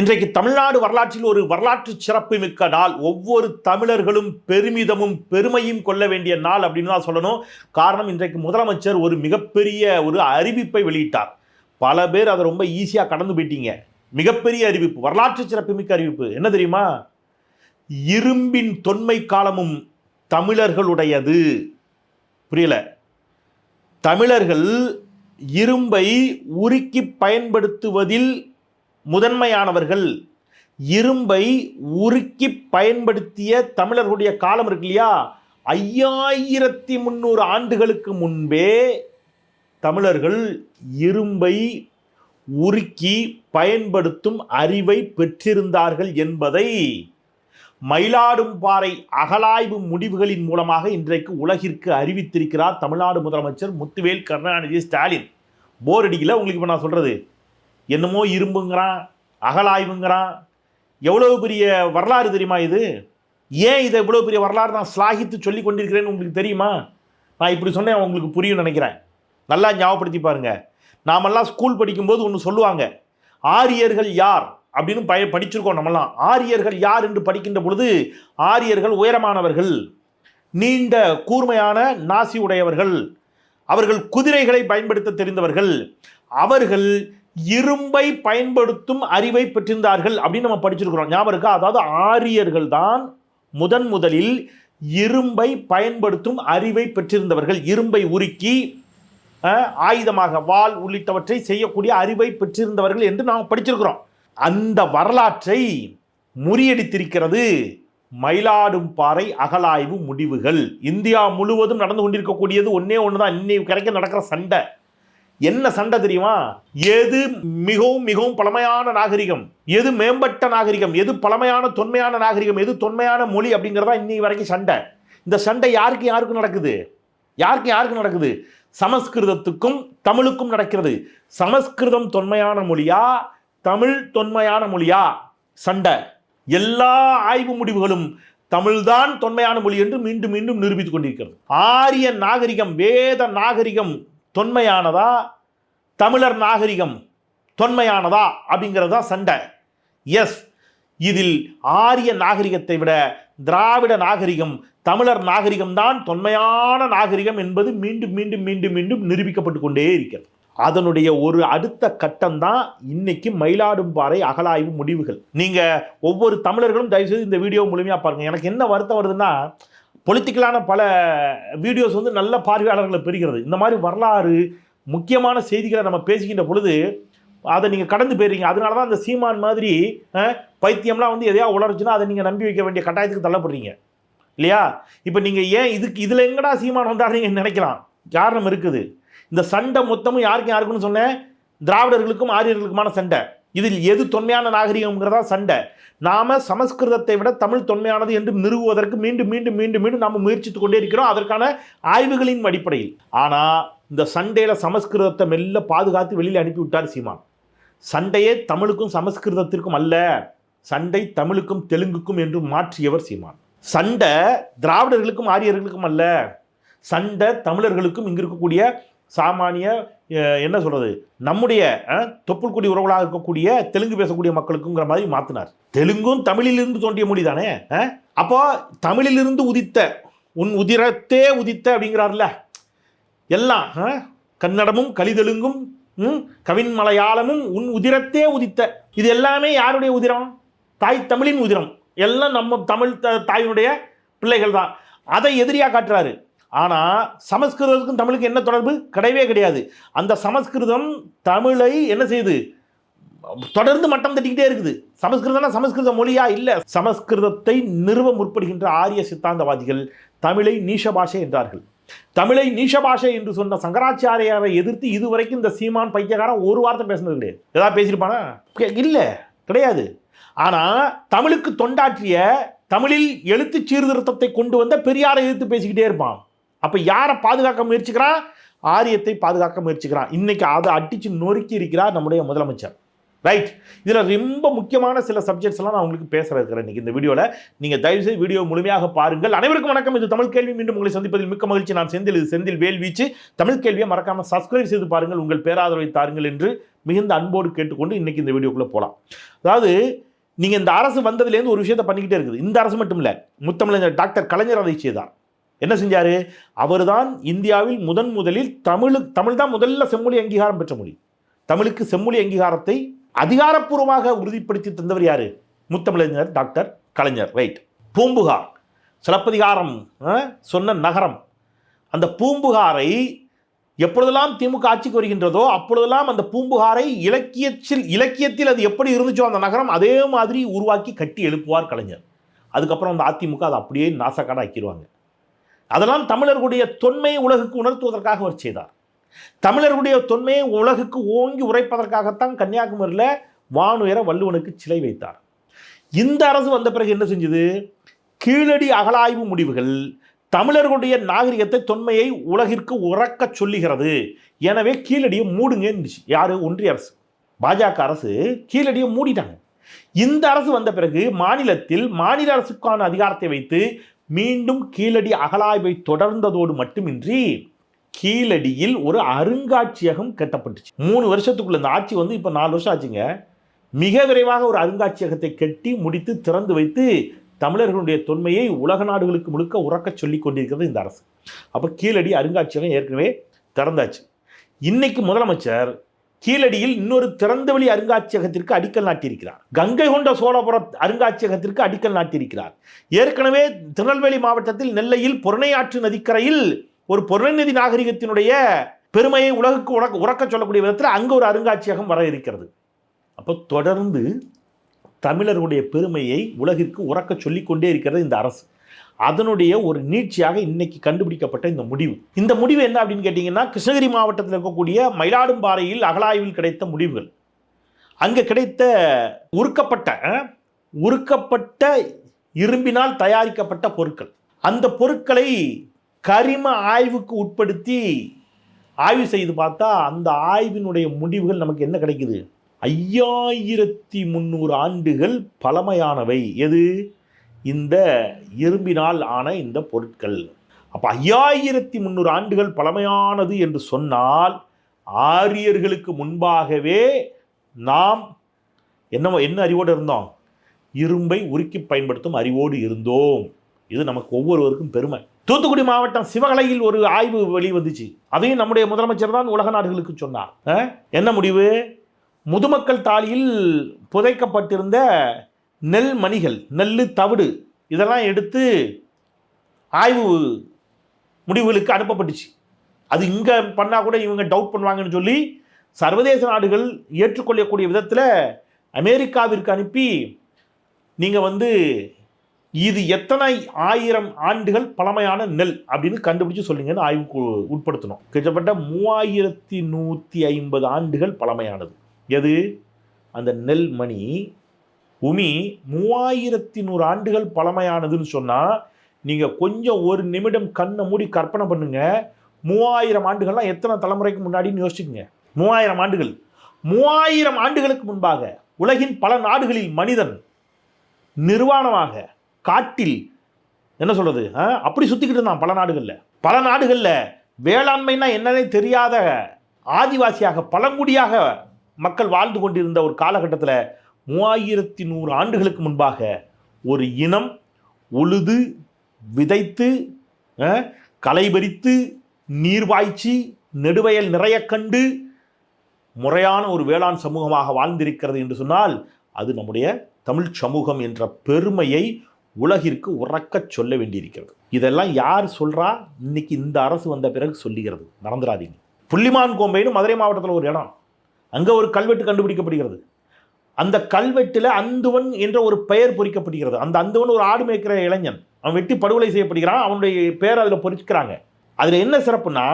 இன்றைக்கு தமிழ்நாடு வரலாற்றில் ஒரு வரலாற்று சிறப்பு மிக்க நாள். ஒவ்வொரு தமிழர்களும் பெருமிதமும் பெருமையும் கொள்ள வேண்டிய நாள் அப்படின்னு தான் சொல்லணும். காரணம் இன்றைக்கு முதலமைச்சர் ஒரு மிகப்பெரிய ஒரு அறிவிப்பை வெளியிட்டார். பல பேர் அதை ரொம்ப ஈஸியாக கடந்து போயிட்டீங்க. மிகப்பெரிய அறிவிப்பு வரலாற்று சிறப்பு மிக்க அறிவிப்பு. என்ன தெரியுமா? இரும்பின் தொன்மை காலமும் தமிழர்களுடையது. புரியல? தமிழர்கள் இரும்பை உருக்கி பயன்படுத்துவதில் முதன்மையானவர்கள் இரும்பை உருக்கி பயன்படுத்திய தமிழர்களுடைய காலம் இருக்கு இல்லையா? ஐயாயிரத்தி முந்நூறு ஆண்டுகளுக்கு முன்பே தமிழர்கள் இரும்பை உருக்கி பயன்படுத்தும் அறிவை பெற்றிருந்தார்கள் என்பதை மயிலாடும்பாறை அகலாய்வு முடிவுகளின் மூலமாக இன்றைக்கு உலகிற்கு அறிவித்திருக்கிறார் தமிழ்நாடு முதலமைச்சர் முத்துவேல் கருணாநிதி ஸ்டாலின். போர் அடிக்கல உங்களுக்கு இப்போ நான் சொல்கிறது என்னமோ இரும்புங்கிறான் அகலாய்வுங்கிறான். எவ்வளவு பெரிய வரலாறு தெரியுமா இது? ஏன் இதை இவ்வளோ பெரிய வரலாறு நான் ஸ்லாகித்து சொல்லி கொண்டிருக்கிறேன்னு உங்களுக்கு தெரியுமா? நான் இப்படி சொன்னேன் உங்களுக்கு புரியும் நினைக்கிறேன். நல்லா ஞாபகப்படுத்தி பாருங்க. நாமெல்லாம் ஸ்கூல் படிக்கும்போது ஒன்று சொல்லுவாங்க. ஆரியர்கள் யார்? அப்படின்னு பய படிச்சிருக்கோம் நம்மலாம் ஆரியர்கள் யார்? என்று படிக்கின்ற பொழுது ஆரியர்கள் உயரமானவர்கள் நீண்ட கூர்மையான நாசி உடையவர்கள் அவர்கள் குதிரைகளை பயன்படுத்த தெரிந்தவர்கள் அவர்கள் இரும்பை பயன்படுத்தும் அறிவை பெற்றிருந்தார்கள் அப்படின்னு நம்ம படிச்சிருக்கிறோம். ஞாபகம் இருக்கா? அதாவது ஆரியர்கள் தான் முதன் முதலில் இரும்பை பயன்படுத்தும் அறிவை பெற்றிருந்தவர்கள். இரும்பை உருக்கி ஆயுதமாக வாள் உள்ளிட்டவற்றை செய்யக்கூடிய அறிவை பெற்றிருந்தவர்கள் என்று நாம் படிச்சிருக்கிறோம். அந்த வரலாற்றை முறியடித்திருக்கிறது மயிலாடும் பாறை அகலாய்வு முடிவுகள். இந்தியா முழுவதும் நடந்து கொண்டிருக்கக்கூடியது ஒன்றே ஒன்று தான் இன்னைக்கு கிடைக்க நடக்கிற சண்டை. என்ன சண்டை தெரியுமா? எது மிகவும் மிகவும் பழமையான நாகரிகம்? எது மேம்பட்ட நாகரிகம்? எது பழமையான தொன்மையான நாகரிகம்? எது தொன்மையான மொழி அப்படிங்கிறதா இன்னைக்கு வரைக்கும் சண்டை. இந்த சண்டை யாருக்கு யாருக்கு நடக்குது? யாருக்கு யாருக்கு நடக்குது? சமஸ்கிருதத்துக்கும் தமிழுக்கும் நடக்கிறது. சமஸ்கிருதம் தொன்மையான மொழியா? தமிழ் தொன்மையான மொழியா? சண்டை. எல்லா ஆய்வு முடிவுகளும் தமிழ்தான் தொன்மையான மொழி என்று மீண்டும் மீண்டும் நிரூபித்துக் கொண்டிருக்கிறது. ஆரிய நாகரிகம் வேத நாகரிகம் தொன்மையானதா? தமிழர் நாகரிகம் தொன்மையானதா? அப்படிங்கிறது தான் சண்டை. எஸ் இதில் ஆரிய நாகரிகத்தை விட திராவிட நாகரிகம் தமிழர் நாகரிகம்தான் தொன்மையான நாகரிகம் என்பது மீண்டும் மீண்டும் மீண்டும் மீண்டும் நிரூபிக்கப்பட்டு கொண்டே இருக்கிறது. அதனுடைய ஒரு அடுத்த கட்டம் தான் இன்னைக்கு மயிலாடும்பாறை அகலாய்வு முடிவுகள். நீங்கள் ஒவ்வொரு தமிழர்களும் தயவுசெய்து இந்த வீடியோ முழுமையா பாருங்கள் எனக்கு என்ன வருத்தம் வருதுன்னா பொலிட்டிக்கலான பல வீடியோஸ் வந்து நல்ல பார்வையாளர்களை பெறுகிறது. இந்த மாதிரி வரலாறு முக்கியமான செய்திகளை நம்ம பேசிக்கின்ற பொழுது அதை நீங்கள் கடந்து போயிருக்கீங்க அதனால தான் அந்த சீமான் மாதிரி பைத்தியம்லாம் வந்து எதையா உளர்ச்சுன்னா அதை நீங்கள் நம்பி வைக்க வேண்டிய கட்டாயத்துக்கு தள்ளப்படுறீங்க. இல்லையா? இப்போ நீங்கள் ஏன் இதுக்கு இதில் எங்கடா சீமான் வந்தால் நீங்கள் நினைக்கலாம். காரணம் இருக்குது. இந்த சண்டை மொத்தமும் யாருக்கும் யாருக்குன்னு சொன்னேன்? திராவிடர்களுக்கும் ஆரியர்களுக்குமான சண்டை. இதில் எது தொன்மையான நாகரிகம்ங்கிறதா சண்டை. நாம சமஸ்கிருதத்தை விட தமிழ் தொன்மையானது என்று நிறுவுவதற்கு மீண்டும் மீண்டும் மீண்டும் மீண்டும் நாம் முயற்சித்துக் கொண்டே இருக்கிறோம். அதற்கான ஆய்வுகளின் அடிப்படையில். ஆனால் இந்த சண்டையில் சமஸ்கிருதத்தை மெல்ல பாதுகாத்து வெளியில் அனுப்பி விட்டார் சீமான். சண்டையே தமிழுக்கும் சமஸ்கிருதத்திற்கும் அல்ல சண்டை தமிழுக்கும் தெலுங்குக்கும் என்று மாற்றியவர் சீமான். சண்டை திராவிடர்களுக்கும் ஆரியர்களுக்கும் அல்ல சண்டை தமிழர்களுக்கும் இங்கே இருக்கக்கூடிய சாமானிய என்ன சொல்கிறது நம்முடைய தொப்புள்குடி உறவுகளாக இருக்கக்கூடிய தெலுங்கு பேசக்கூடிய மக்களுக்குங்கிற மாதிரி மாற்றினார் தெலுங்கும் தமிழிலிருந்து தோன்றிய மொழி தானே அப்போ தமிழிலிருந்து உதித்த உன் உதிரத்தே உதித்த அப்படிங்கிறார்ல எல்லாம் கன்னடமும் கலிதெலுங்கும் ம், கவின் மலையாளமும் உன் உதிரத்தே உதித்த. இது எல்லாமே யாருடைய உதிரம்? தாய் தமிழின் உதிரம். எல்லாம் நம்ம தமிழ் த- தாயினுடைய பிள்ளைகள் தான். அதை எதிரியாக காட்டுறாரு. ஆனால் சமஸ்கிருதத்துக்கும் தமிழுக்கு என்ன தொடர்பு? கிடையவே கிடையாது. அந்த சமஸ்கிருதம் தமிழை என்ன செய்யுது? தொடர்ந்து மட்டம் தட்டிக்கிட்டே இருக்குது. சமஸ்கிருதம்னா சமஸ்கிருத மொழியா? இல்லை. சமஸ்கிருதத்தை நிறுவ முற்படுகின்ற ஆரிய சித்தாந்தவாதிகள் தமிழை நீஷ பாஷை என்றார்கள். தமிழை நீஷ பாஷை என்று சொன்ன சங்கராச்சாரியாரை எதிர்த்து இதுவரைக்கும் இந்த சீமான் பைத்தியக்காரன் ஒரு வார்த்தை பேசுனது கிடையாது. ஏதாவது பேசியிருப்பானா? இல்லை. கிடையாது. ஆனால் தமிழுக்கு தொண்டாற்றிய தமிழில் எழுத்து சீர்திருத்தத்தை கொண்டு வந்த பெரியாரை எதிர்த்து பேசிக்கிட்டே இருப்பான். அப்போ யாரை பாதுகாக்க முயற்சிக்கிறான் ஆரியத்தை பாதுகாக்க முயற்சிக்கிறான் இன்னைக்கு அதை அடித்து நொறுக்கி இருக்கிறார் நம்முடைய முதலமைச்சர். ரைட் இதில் ரொம்ப முக்கியமான சில சப்ஜெக்ட்ஸ்லாம் நான் உங்களுக்கு பேச இருக்கிறேன் இன்னைக்கு இந்த வீடியோவில் நீங்கள் தயவுசெய்து வீடியோ முழுமையாக பாருங்கள். அனைவருக்கும் வணக்கம். இது தமிழ் கேள்வி. மீண்டும் உங்களை சந்திப்பதில் மிக்க மகிழ்ச்சி. நான் செந்தில். இது செந்தில் வேல்வீச்சு. தமிழ் கேள்வியை மறக்காமல் சப்ஸ்கிரைப் செய்து பாருங்கள். உங்கள் பேராதரவை தாருங்கள் என்று மிகுந்த அன்போடு கேட்டுக்கொண்டு இன்றைக்கி இந்த வீடியோக்குள்ளே போகலாம் அதாவது நீங்கள் இந்த அரசு வந்ததுலேருந்து ஒரு விஷயத்தை பண்ணிக்கிட்டே இருக்குது. இந்த அரசு மட்டும் இல்லை. முத்தமிழர் டாக்டர் கலைஞர் அதை செய்தார். என்ன செஞ்சார்? அவர் தான் இந்தியாவில் முதன் முதலில் தமிழு தமிழ் தான் முதல்ல செம்மொழி அங்கீகாரம் பெற்ற மொழி. தமிழுக்கு செம்மொழி அங்கீகாரத்தை அதிகாரப்பூர்வமாக உறுதிப்படுத்தி தந்தவர் யார்? முத்தமிழறிஞர் டாக்டர் கலைஞர். ரைட். பூம்புகார். சிலப்பதிகாரம் சொன்ன நகரம். அந்த பூம்புகாரை எப்பொழுதெல்லாம் திமுக ஆட்சிக்கு வருகின்றதோ அப்பொழுதெல்லாம் அந்த பூம்புகாரை இலக்கியத்தில் இலக்கியத்தில் அது எப்படி இருந்துச்சோ அந்த நகரம் அதே மாதிரி உருவாக்கி கட்டி எழுப்புவார் கலைஞர். அதுக்கப்புறம் அந்த அதிமுக அதை அப்படியே நாசக்காடாக ஆக்கிடுவாங்க அதெல்லாம் தமிழர்களுடைய தொன்மையை உலகுக்கு உணர்த்துவதற்காக அவர் செய்தார். தமிழர்களுடைய தொன்மையை உலகுக்கு ஓங்கி உரைப்பதற்காகத்தான் கன்னியாகுமரியில் வானுயர வள்ளுவனுக்கு சிலை வைத்தார். இந்த அரசு வந்த பிறகு என்ன செஞ்சது? கீழடி அகலாய்வு முடிவுகள் தமிழர்களுடைய நாகரிகத்தை தொன்மையை உலகிற்கு உறக்கச் சொல்லுகிறது. எனவே கீழடியை மூடுங்க இருந்துச்சு. யாரு? ஒன்றிய அரசு. பாஜக அரசு கீழடியை மூடிட்டாங்க. இந்த அரசு வந்த பிறகு மாநிலத்தில் மாநில அரசுக்கான அதிகாரத்தை வைத்து மீண்டும் கீழடி அகழாய்வை தொடர்ந்ததோடு மட்டுமின்றி கீழடியில் ஒரு அருங்காட்சியகம் கட்டப்பட்டுச்சு. மூணு வருஷத்துக்குள்ள இந்த ஆட்சி வந்து இப்போ நாலு வருஷம் ஆச்சுங்க. மிக விரைவாக ஒரு அருங்காட்சியகத்தை கட்டி முடித்து திறந்து வைத்து தமிழர்களுடைய தொன்மையை உலக நாடுகளுக்கு முழுக்க உறக்கச் சொல்லி கொண்டிருக்கிறது இந்த அரசு. அப்போ கீழடி அருங்காட்சியகம் ஏற்கனவே திறந்தாச்சு. இன்னைக்கு முதலமைச்சர் கீழடியில் இன்னொரு திறந்தவெளி அருங்காட்சியகத்திற்கு அடிக்கல் நாட்டியிருக்கிறார். கங்கை கொண்ட சோழபுரம் அருங்காட்சியகத்திற்கு அடிக்கல் நாட்டியிருக்கிறார். ஏற்கனவே திருநெல்வேலி மாவட்டத்தில் நெல்லையில் பொருணையாற்று நதிக்கரையில் ஒரு பொருணைநதி நாகரிகத்தினுடைய பெருமையை உலகுக்கு உறக்க உறக்க சொல்லக்கூடிய விதத்தில் அங்கே ஒரு அருங்காட்சியகம் வர இருக்கிறது. அப்போ தொடர்ந்து தமிழர்களுடைய பெருமையை உலகிற்கு உறக்க சொல்லிக்கொண்டே இருக்கிறது இந்த அரசு. அதனுடைய ஒரு நீட்சியாக இன்னைக்கு கண்டுபிடிக்கப்பட்ட இந்த முடிவு. இந்த முடிவு என்ன அப்படின்னு கேட்டிங்கன்னா கிருஷ்ணகிரி மாவட்டத்தில் இருக்கக்கூடிய மயிலாடும்பாறையில் அகலாய்வில் கிடைத்த முடிவுகள். அங்கே கிடைத்த உருக்கப்பட்ட உருக்கப்பட்ட இரும்பினால் தயாரிக்கப்பட்ட பொருட்கள். அந்த பொருட்களை கரிம ஆய்வுக்கு உட்படுத்தி ஆய்வு செய்து பார்த்தா அந்த ஆய்வினுடைய முடிவுகள் நமக்கு என்ன கிடைக்குது? ஐயாயிரத்தி முந்நூறு ஆண்டுகள் பழமையானவை. எது? இந்த இரும்பினால் ஆன இந்த பொருட்கள். அப்போ ஐயாயிரத்தி முந்நூறு ஆண்டுகள் பழமையானது என்று சொன்னால் ஆரியர்களுக்கு முன்பாகவே நாம் என்ன என்ன அறிவோடு இருந்தோம்? இரும்பை உருக்கி பயன்படுத்தும் அறிவோடு இருந்தோம். இது நமக்கு ஒவ்வொருவருக்கும் பெருமை. தூத்துக்குடி மாவட்டம் சிவகலையில் ஒரு ஆய்வு வெளிவந்துச்சு. அதையும் நம்முடைய முதலமைச்சர் தான் உலக நாடுகளுக்கு சொன்னார். என்ன முடிவு? முதுமக்கள் தாலியில் புதைக்கப்பட்டிருந்த நெல் மணிகள் நெல் தவிடு இதெல்லாம் எடுத்து ஆய்வு முடிவுகளுக்கு அனுப்பப்பட்டுச்சு. அது இங்கே பண்ணால் கூட இவங்க டவுட் பண்ணுவாங்கன்னு சொல்லி சர்வதேச நாடுகள் ஏற்றுக்கொள்ளக்கூடிய விதத்தில் அமெரிக்காவிற்கு அனுப்பி நீங்கள் வந்து இது எத்தனை ஆயிரம் ஆண்டுகள் பழமையான நெல் அப்படின்னு கண்டுபிடிச்சு சொல்லுங்கன்னு ஆய்வுக்கு உட்படுத்தணும். கிட்டத்தட்ட மூவாயிரத்தி நூற்றி ஐம்பது ஆண்டுகள் பழமையானது. எது? அந்த நெல் மணி உமி மூவாயிரத்தி நூறு ஆண்டுகள் பழமையானதுன்னு சொன்னால் நீங்கள் கொஞ்சம் ஒரு நிமிடம் கண்ணை மூடி கற்பனை பண்ணுங்க. மூவாயிரம் ஆண்டுகள்லாம் எத்தனை தலைமுறைக்கு முன்னாடின்னு யோசிச்சுக்கோங்க. மூவாயிரம் ஆண்டுகள். மூவாயிரம் ஆண்டுகளுக்கு முன்பாக உலகின் பல நாடுகளில் மனிதன் நிர்வாணமாக காட்டில் என்ன சொல்கிறது அப்படி சுற்றிக்கிட்டு இருந்தான் பல நாடுகளில். பல நாடுகளில் வேளாண்மைனா என்னன்னே தெரியாத ஆதிவாசியாக பழங்குடியாக மக்கள் வாழ்ந்து கொண்டிருந்த ஒரு காலகட்டத்தில் மூவாயிரத்தி நூறு ஆண்டுகளுக்கு முன்பாக ஒரு இனம் உழுது விதைத்து களைபறித்து களை நெடுவயல் நிறைய கண்டு முறையான ஒரு வேளாண் சமூகமாக வாழ்ந்திருக்கிறது என்று சொன்னால் அது நம்முடைய தமிழ் சமூகம் என்ற பெருமையை உலகிற்கு உறக்கச் சொல்ல வேண்டியிருக்கிறது. இதெல்லாம் யார் சொல்கிறா இன்னைக்கு இந்த அரசு வந்த பிறகு சொல்லுகிறது. மறந்துடாதீங்க. புள்ளிமான் கோம்பைன்னு மதுரை மாவட்டத்தில் ஒரு இடம். அங்கே ஒரு கல்வெட்டு கண்டுபிடிக்கப்படுகிறது. அந்த கல்வெட்டில் அந்துவன் என்ற ஒரு பெயர் பொறிக்கப்படுகிறது. அந்த அந்துவன் ஒரு ஆடு மேய்க்கிற இளைஞன். அவன் வெட்டி படுகொலை செய்யப்படுகிறான். அவனுடைய பெயர் அதில் பொறிச்சுக்கிறாங்க. அதில் என்ன சிறப்புனா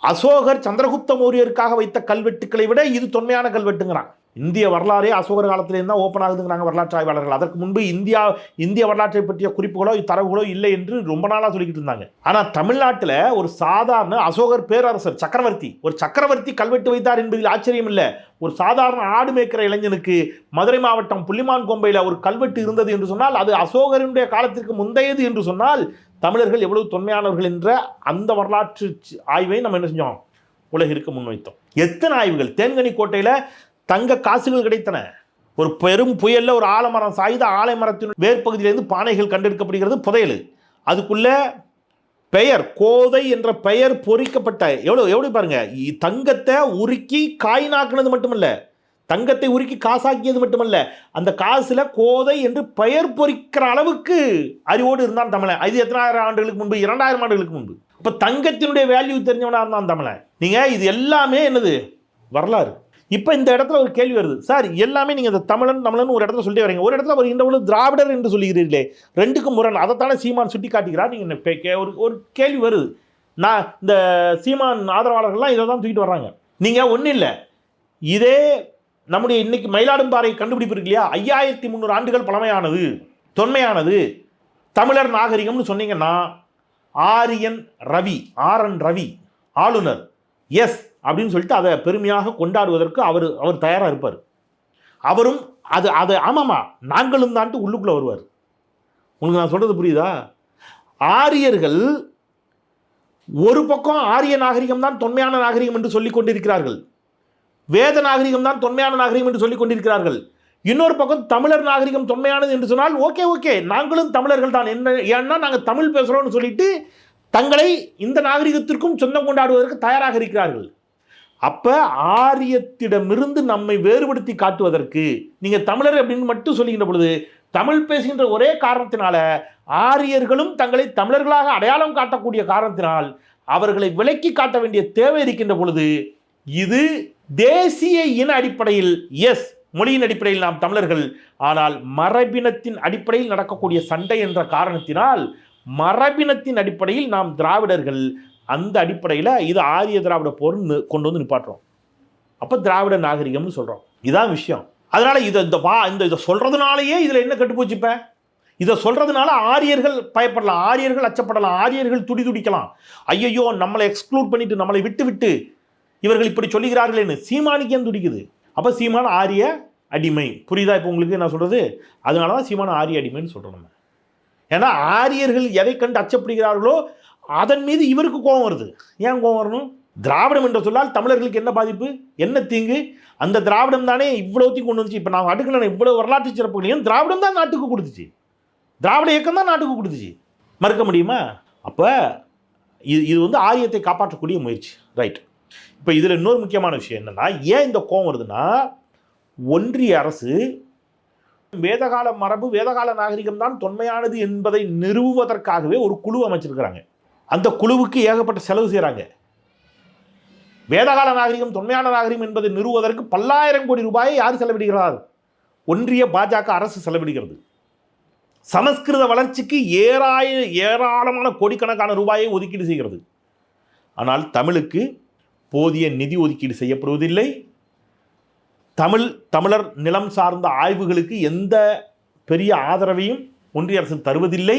அசோகர் சந்திரகுப்த மௌரியருக்காக வைத்த கல்வெட்டுக்களை விட இது தொன்மையான கல்வெட்டுங்கிறான். இந்திய வரலாறே அசோகர் காலத்திலேருந்து தான் ஓப்பன் ஆகுதுங்கிறாங்க வரலாற்று ஆய்வாளர்கள். அதற்கு முன்பு இந்தியா இந்திய வரலாற்றை பற்றிய குறிப்புகளோ தரவுகளோ இல்லை என்று ரொம்ப நாளாக சொல்லிக்கிட்டு இருந்தாங்க. ஆனால் தமிழ்நாட்டில் ஒரு சாதாரண அசோகர் பேரரசர் சக்கரவர்த்தி ஒரு சக்கரவர்த்தி கல்வெட்டு வைத்தார் என்பதில் ஆச்சரியம் இல்லை. ஒரு சாதாரண ஆடு மேய்க்கிற இளைஞனுக்கு மதுரை மாவட்டம் புள்ளிமான் கொம்பையில் ஒரு கல்வெட்டு இருந்தது என்று சொன்னால் அது அசோகரினுடைய காலத்திற்கு முந்தையது என்று சொன்னால் தமிழர்கள் எவ்வளவு தொன்மையானவர்கள் என்ற அந்த வரலாற்று ஆய்வை நம்ம என்ன செஞ்சோம்? உலகிற்கு முன்வைத்தோம். எத்தனை ஆய்வுகள்? தேன்கனி கோட்டையில் தங்க காசுகள் கிடைத்தன. ஒரு பெரும் புயலில் ஒரு ஆலமரம் சாய்ந்த ஆலமரத்தின் வேர்ப்பகுதியிலிருந்து பானைகள் கண்டெடுக்கப்படுகிறது புதையல். அதுக்குள்ளே பெயர் கோதை என்ற பெயர் பொறிக்கப்பட்ட எவ்வளோ எப்படி பாருங்க. தங்கத்தை உருக்கி காயினாக்குனது மட்டுமல்ல. தங்கத்தை உருக்கி காசாக்கியது மட்டுமல்ல. அந்த காசில் கோதை என்று பெயர் பொறிக்கிற அளவுக்கு அறிவோடு இருந்தான் தமிழன். இது எத்தனாயிரம் ஆண்டுகளுக்கு முன்பு? இரண்டாயிரம் ஆண்டுகளுக்கு முன்பு. இப்போ தங்கத்தினுடைய வேல்யூ தெரிஞ்சவனாக இருந்தான் தமிழன். நீங்கள் இது எல்லாமே என்னது? வரலாறு. இப்போ இந்த இடத்துல ஒரு கேள்வி வருது. சார் எல்லாமே நீங்கள் இந்த தமிழன் தமிழன் ஒரு இடத்துல சொல்லிட்டு வரீங்க. ஒரு இடத்துல வருகின்ற பொழுது திராவிடர் என்று சொல்லுகிறீர்களே ரெண்டுக்கும் முரண். அதைத்தானே சீமான் சுட்டி காட்டுகிறார் நீங்கள் ஒரு ஒரு கேள்வி வருது. நான் இந்த சீமான் ஆதரவாளர்கள்லாம் இதை தான் தூக்கிட்டு வர்றாங்க. நீங்கள் ஒன்றும் இல்லை. இதே நம்முடைய இன்னைக்கு மயிலாடும்பாறை கண்டுபிடிப்பு இருக்கு இல்லையா? ஐயாயிரத்தி முந்நூறு ஆண்டுகள் பழமையானது தொன்மையானது. தமிழர் நாகரிகம்னு சொன்னீங்கன்னா ஆரியன் ரவி ஆரன் ரவி ஆளுநர். எஸ். அப்படின்னு சொல்லிட்டு அதை பெருமையாக கொண்டாடுவதற்கு அவர் அவர் தயாராக இருப்பார். அவரும் அது அது ஆமாம்மா நாங்களும் தான்ட்டு உள்ளுக்குள்ளே வருவார். உங்களுக்கு நான் சொல்கிறது புரியுதா? ஆரியர்கள் ஒரு பக்கம் ஆரிய நாகரிகம் தான் தொன்மையான நாகரிகம் என்று சொல்லிக் கொண்டிருக்கிறார்கள். வேத நாகரிகம் தான் தொன்மையான நாகரிகம் என்று சொல்லிக் கொண்டிருக்கிறார்கள். இன்னொரு பக்கம் தமிழர் நாகரிகம் தொன்மையானது என்று சொன்னால் ஓகே ஓகே நாங்களும் தமிழர்கள் தான். என்ன ஏன்னா நாங்கள் தமிழ் பேசுகிறோம்னு சொல்லிட்டு தங்களை இந்த நாகரிகத்திற்கும் சொந்தம் கொண்டாடுவதற்கு தயாராக இருக்கிறார்கள். அப்ப ஆரியத்திடமிருந்து நம்மை வேறுபடுத்தி காட்டுவதற்கு நீங்க தமிழர் அப்படின்னு மட்டும் சொல்லுகின்ற பொழுது தமிழ் பேசுகின்ற ஒரே காரணத்தினால ஆரியர்களும் தங்களை தமிழர்களாக அடையாளம் காட்டக்கூடிய காரணத்தினால் அவர்களை விலக்கி காட்ட வேண்டிய தேவை இருக்கின்ற பொழுது இது தேசிய இன அடிப்படையில் எஸ் மொழியின் அடிப்படையில் நாம் தமிழர்கள் ஆனால் மரபினத்தின் அடிப்படையில் நடக்கக்கூடிய சண்டை என்ற காரணத்தினால் மரபினத்தின் அடிப்படையில் நாம் திராவிடர்கள் அந்த அடிப்படையில் இது ஆரிய திராவிட போர்னு கொண்டு வந்து நிப்பாட்டுறோம். அப்போ திராவிட நாகரிகம்னு சொல்கிறோம் இதான் விஷயம். அதனால் இதை இந்த வா இந்த இதை சொல்கிறதுனாலயே இதில் என்ன கட்டுப்போச்சுப்பேன் இதை சொல்கிறதுனால ஆரியர்கள் பயப்படலாம் ஆரியர்கள் அச்சப்படலாம் ஆரியர்கள் துடி துடிக்கலாம். ஐயையோ நம்மளை எக்ஸ்க்ளூட் பண்ணிட்டு நம்மளை விட்டு விட்டு இவர்கள் இப்படி சொல்லுகிறார்களேன்னு சீமானிக்கு ஏன் துடிக்குது? அப்போ சீமான ஆரிய அடிமை. புரியுதா இப்போ உங்களுக்கு நான் சொல்கிறது அதனால தான் சீமான ஆரிய அடிமைன்னு சொல்கிறோம் நம்ம. ஏன்னா ஆரியர்கள் எதை கண்டு அச்சப்படுகிறார்களோ அதன் மீது இவருக்கு கோபம் வருது. ஏன் கோபம் வரணும்? திராவிடம் என்ற சொல்லால் தமிழர்களுக்கு என்ன பாதிப்பு? என்ன தீங்கு? அந்த திராவிடம் தானே இவ்வளோத்தையும் கொண்டு வந்துச்சு. இப்போ நான் அடுக்கணும் இவ்வளோ வரலாற்று சிறப்புகளையும் திராவிடம் தான் நாட்டுக்கு கொடுத்துச்சு. திராவிட இயக்கம் தான் நாட்டுக்கு கொடுத்துச்சு. மறுக்க முடியுமா? அப்போ இது இது வந்து ஆரியத்தை காப்பாற்றக்கூடிய முயற்சி. ரைட் இப்போ இதில் இன்னொரு முக்கியமான விஷயம் என்னென்னா ஏன் இந்த கோபம் வருதுன்னா ஒன்றிய அரசு வேதகால மரபு வேதகால நாகரிகம் தான் தொன்மையானது என்பதை நிறுவுவதற்காகவே ஒரு குழு அமைச்சிருக்கிறாங்க. அந்த குழுவுக்கு ஏகப்பட்ட செலவு செய்கிறாங்க வேதகால நாகரிகம் தொன்மையான நாகரிகம் என்பதை நிறுவுவதற்கு பல்லாயிரம் கோடி ரூபாயை யார் செலவிடுகிறார்? ஒன்றிய பாஜக அரசு செலவிடுகிறது. சமஸ்கிருத வளர்ச்சிக்கு ஏராய ஏராளமான கோடிக்கணக்கான ரூபாயை ஒதுக்கீடு செய்கிறது. ஆனால் தமிழுக்கு போதிய நிதி ஒதுக்கீடு செய்யப்படுவதில்லை. தமிழ் தமிழர் நிலம் சார்ந்த ஆய்வுகளுக்கு எந்த பெரிய ஆதரவையும் ஒன்றிய அரசு தருவதில்லை.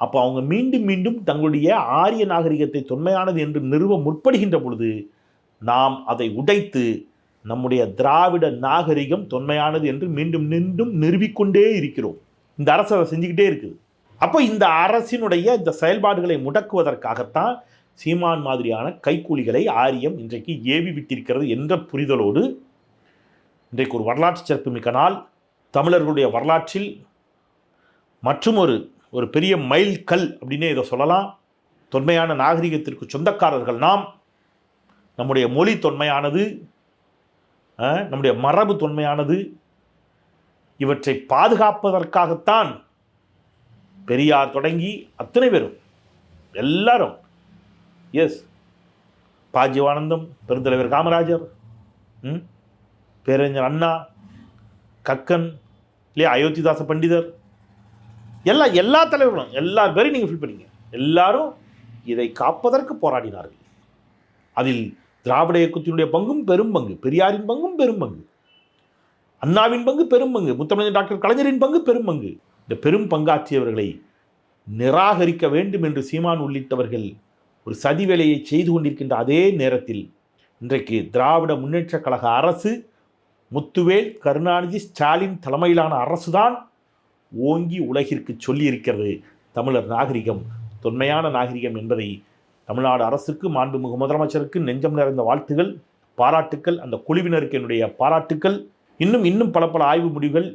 அப்போ அவங்க மீண்டும் மீண்டும் தங்களுடைய ஆரிய நாகரிகத்தை தொன்மையானது என்று நிறுவ முற்படுகின்ற பொழுது நாம் அதை உடைத்து நம்முடைய திராவிட நாகரிகம் தொன்மையானது என்று மீண்டும் மீண்டும் நிறுவிக்கொண்டே இருக்கிறோம். இந்த அரசு அதை செஞ்சுக்கிட்டே இருக்குது. அப்போ இந்த அரசினுடைய இந்த செயல்பாடுகளை முடக்குவதற்காகத்தான் சீமான் மாதிரியான கைக்கூலிகளை ஆரியம் இன்றைக்கு ஏவி விட்டிருக்கிறது என்ற புரிதலோடு இன்றைக்கு ஒரு வரலாற்று சிறப்புமிக்க நாள். தமிழர்களுடைய வரலாற்றில் மற்றும் ஒரு பெரிய மைல் கல் அப்படின்னே இதை சொல்லலாம். தொன்மையான நாகரிகத்திற்கு சொந்தக்காரர்கள் நாம். நம்முடைய மொழி தொன்மையானது நம்முடைய மரபு தொன்மையானது இவற்றை பாதுகாப்பதற்காகத்தான் பெரியார் தொடங்கி அத்தனை பேரும் எல்லாரும். எஸ் பாஜீவானந்தம் பெருந்தலைவர் காமராஜர் ம், பேரறிஞர் அண்ணா கக்கன் இல்லையா அயோத்திதாச பண்டிதர் எல்லா எல்லா தலைவர்களும் எல்லா பேரையும் நீங்கள் ஃபீல் பண்ணீங்க. எல்லாரும் இதை காப்பதற்கு போராடினார்கள். அதில் திராவிட இயக்கத்தினுடைய பங்கும் பெரும் பங்கு பெரியாரின் பங்கும் பெரும் பங்கு அண்ணாவின் பங்கு பெரும் பங்கு முத்தமிழ் டாக்டர் கலைஞரின் பங்கு பெரும் பங்கு. இந்த பெரும் பங்காற்றியவர்களை நிராகரிக்க வேண்டும் என்று சீமான் உள்ளிட்டவர்கள் ஒரு சதி வேலையை செய்து கொண்டிருக்கின்ற அதே நேரத்தில் இன்றைக்கு திராவிட முன்னேற்றக் கழக அரசு முத்துவேல் கருணாநிதி ஸ்டாலின் தலைமையிலான அரசுதான் ஓங்கி உலகிற்கு சொல்லியிருக்கிறது தமிழர் நாகரிகம். தொன்மையான நாகரிகம் என்பதை தமிழ்நாடு அரசுக்கு மாண்புமிகு முதலமைச்சருக்கு நெஞ்சம் நிறைந்த வாழ்த்துகள் பாராட்டுக்கள் அந்த குழுவினருக்கு என்னுடைய பாராட்டுக்கள். இன்னும் இன்னும் பல பல ஆய்வு முடிவுகள்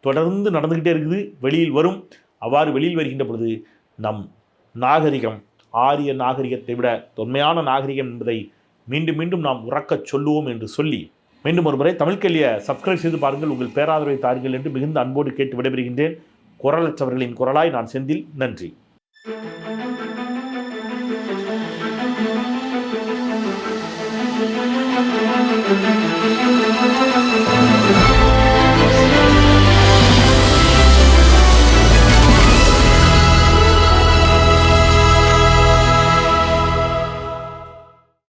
தொடர்ந்து நடந்துக்கிட்டே இருக்குது. வெளியில் வரும். அவ்வாறு வெளியில் வருகின்ற பொழுது நம் நாகரிகம் ஆரிய நாகரிகத்தை விட தொன்மையான நாகரிகம் என்பதை மீண்டும் மீண்டும் நாம் உறக்கச் சொல்லுவோம் என்று சொல்லி மீண்டும் ஒரு முறை தமிழ் கல்வியை சப்ஸ்கிரைப் செய்து பாருங்கள். உங்கள் பேராதரவை தாருங்கள் என்று மிகுந்த அன்போடு கேட்டு விடைபெறுகின்றேன். குரலற்றவர்களின் குரலாய் நான் செந்தில். நன்றி.